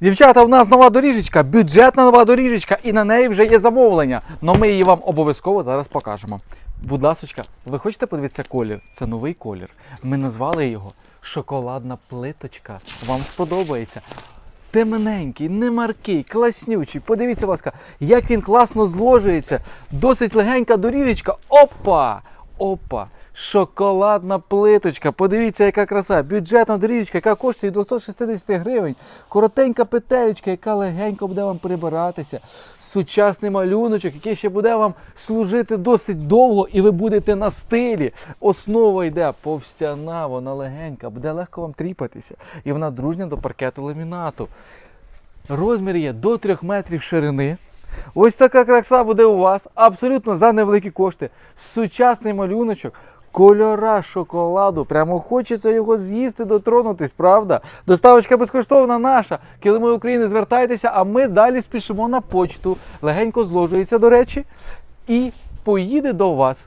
Дівчата, у нас нова доріжечка, бюджетна нова доріжечка, і на неї вже є замовлення. Но ми її вам обов'язково зараз покажемо. Будь ласочка, ви хочете подивитися колір? Це новий колір. Ми назвали його шоколадна плиточка. Вам сподобається. Темненький, немаркий, класнючий. Подивіться, будь ласка, як він класно зложується. Досить легенька доріжечка. Опа! Опа! Шоколадна плиточка. Подивіться, яка краса. Бюджетна доріжечка, яка коштує 260 гривень. Коротенька петелечка, яка легенько буде вам прибиратися. Сучасний малюночок, який ще буде вам служити досить довго, і ви будете на стилі. Основа йде повстяна, вона легенька, буде легко вам тріпатися. І вона дружня до паркету ламінату. Розмір є до 3 метрів ширини. Ось така краса буде у вас абсолютно за невеликі кошти. Сучасний малюночок, кольора шоколаду. Прямо хочеться його з'їсти, дотронутись, правда? Доставочка безкоштовна наша. Килими України, звертайтеся, а ми далі спішимо на почту. Легенько зложується, до речі, і поїде до вас.